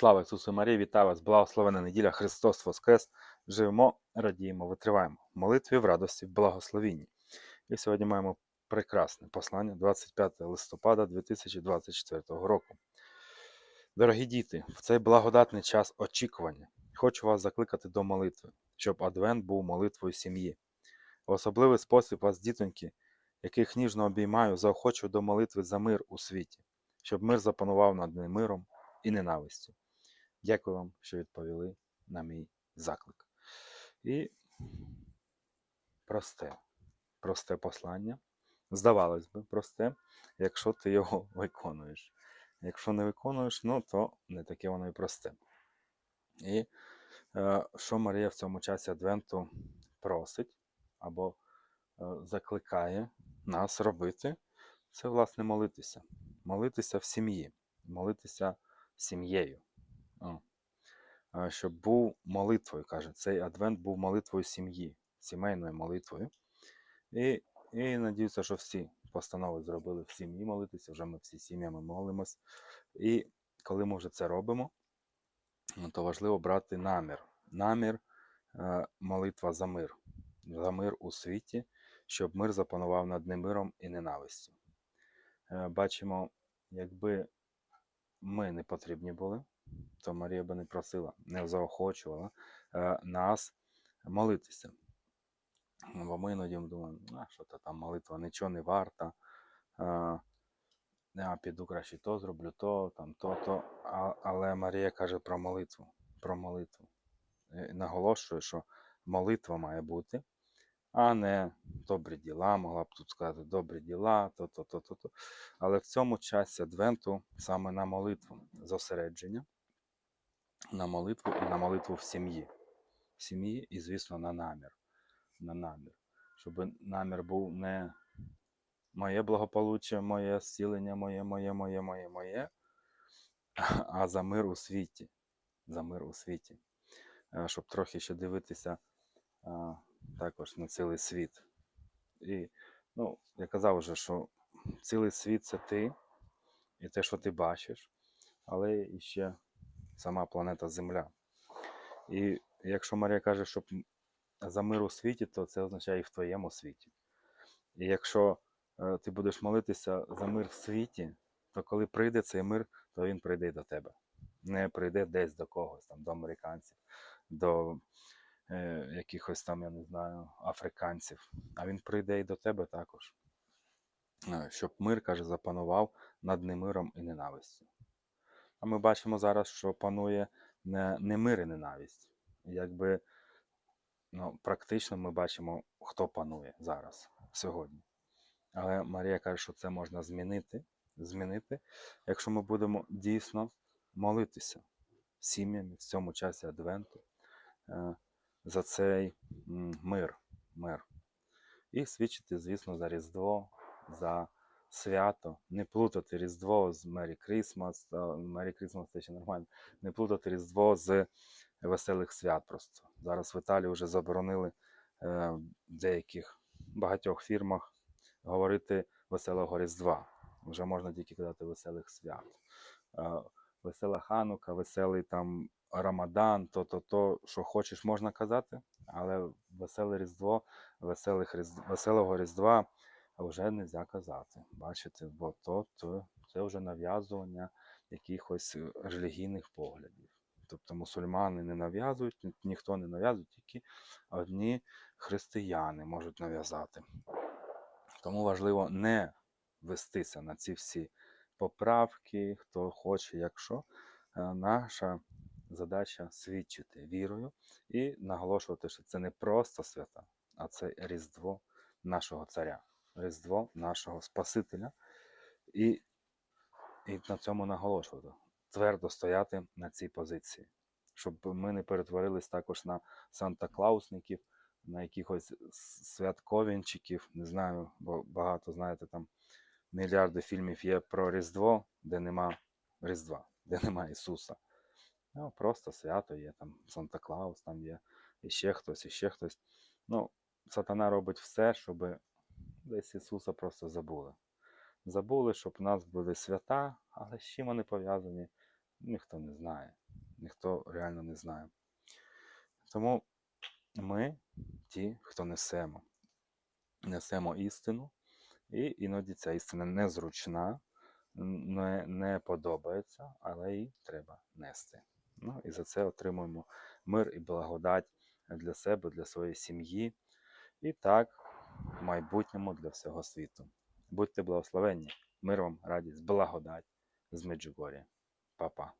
Слава Ісусу Марії, вітаю вас! Благословена неділя, Христос Воскрес! Живемо, радіємо, витриваємо. В молитві в радості, в благословінні. І сьогодні маємо прекрасне послання 25 листопада 2024 року. Дорогі діти, в цей благодатний час очікування хочу вас закликати до молитви, щоб Адвент був молитвою сім'ї. В особливий спосіб вас, дітоньки, яких ніжно обіймаю, заохочую до молитви за мир у світі, щоб мир запанував над миром і ненавистю. Дякую вам, що відповіли на мій заклик. І просте, просте послання. Здавалось би, просте, якщо ти його виконуєш. Якщо не виконуєш, ну то не таке воно і просте. І е, що Марія в цьому часі Адвенту просить або е, закликає нас робити, це власне молитися. Молитися в сім'ї, молитися сім'єю. Щоб був молитвою, каже, цей адвент був молитвою сім'ї, сімейною молитвою. І, і надіюся, що всі постанови зробили в сім'ї молитися, вже ми всі сім'ями молимось. І коли ми вже це робимо, ну, то важливо брати намір. Намір е, молитва за мир, за мир у світі, щоб мир запанував над немиром і ненавистю. Е, Бачимо, якби ми не потрібні були, то Марія би не просила, не заохочувала е, нас молитися. Бо ми іноді думаємо, що то там молитва нічого не варта. Я піду краще то зроблю, то, там, то, то. Але Марія каже про молитву. Про молитву. І наголошує, що молитва має бути, а не добрі діла. Могла б тут сказати добрі діла, то, то, то, то, то. Але в цьому часі Адвенту саме на молитву зосередження, на молитву і на молитву в сім'ї. В сім'ї і, звісно, на намір. На намір. Щоб намір був не моє благополуччя, моє зцілення, моє, моє, моє, моє, моє, а за мир у світі. За мир у світі. Щоб трохи ще дивитися також на цілий світ. І, ну, я казав вже, що цілий світ це ти і те, що ти бачиш, але і ще сама планета Земля. І якщо Марія каже, щоб за мир у світі, то це означає і в твоєму світі. І якщо е, ти будеш молитися за мир в світі, то коли прийде цей мир, то він прийде до тебе. Не прийде десь до когось, там, до американців, до е, якихось там, я не знаю, африканців. А він прийде і до тебе також. Е, Щоб мир, каже, запанував над немиром і ненавистю. А ми бачимо зараз, що панує не, мир і ненависть. Якби ну, практично ми бачимо, хто панує зараз, сьогодні. Але Марія каже, що це можна змінити, змінити, якщо ми будемо дійсно молитися сім'ями в цьому часі Адвенту е, за цей мир, мир. І свідчити, звісно, за Різдво, за свято, не плутати Різдво з Мері Крісмас, Мері Крісмас це ще нормально, не плутати Різдво з веселих свят просто. Зараз в Італії вже заборонили е, в деяких багатьох фірмах говорити веселого Різдва. Вже можна тільки казати веселих свят. Е, Весела Ханука, веселий там Рамадан, то, то, то, що хочеш, можна казати, але веселе Різдво, веселих веселого Різдва вже не можна казати. Бачите, бо то, то це вже нав'язування якихось е, релігійних поглядів. Тобто мусульмани не нав'язують, ні- ніхто не нав'язує, тільки одні християни можуть нав'язати. Тому важливо не вестися на ці всі поправки, хто хоче, якщо Е, наша задача свідчити вірою і наголошувати, що це не просто свята, а це Різдво нашого царя, Різдво нашого Спасителя. І, і на цьому наголошувати, твердо стояти на цій позиції, щоб ми не перетворились також на Санта-Клаусників, на якихось святковінчиків, не знаю, бо багато, знаєте, там мільярди фільмів є про Різдво, де нема Різдва, де нема Ісуса. Ну, просто свято є, там Санта-Клаус, там є і ще хтось, і ще хтось. Ну, сатана робить все, щоб десь Ісуса просто забули. Забули, щоб у нас були свята, але з чим вони пов'язані, ніхто не знає. ніхто реально не знає. Тому ми ті, хто несемо. Несемо істину, і іноді ця істина незручна, не, не подобається, але її треба нести. Ну, і за це отримуємо мир і благодать для себе, для своєї сім'ї, і так майбутньому для всього світу. Будьте благословенні, мир вам, радість, благодать з Меджугорі. Па-па.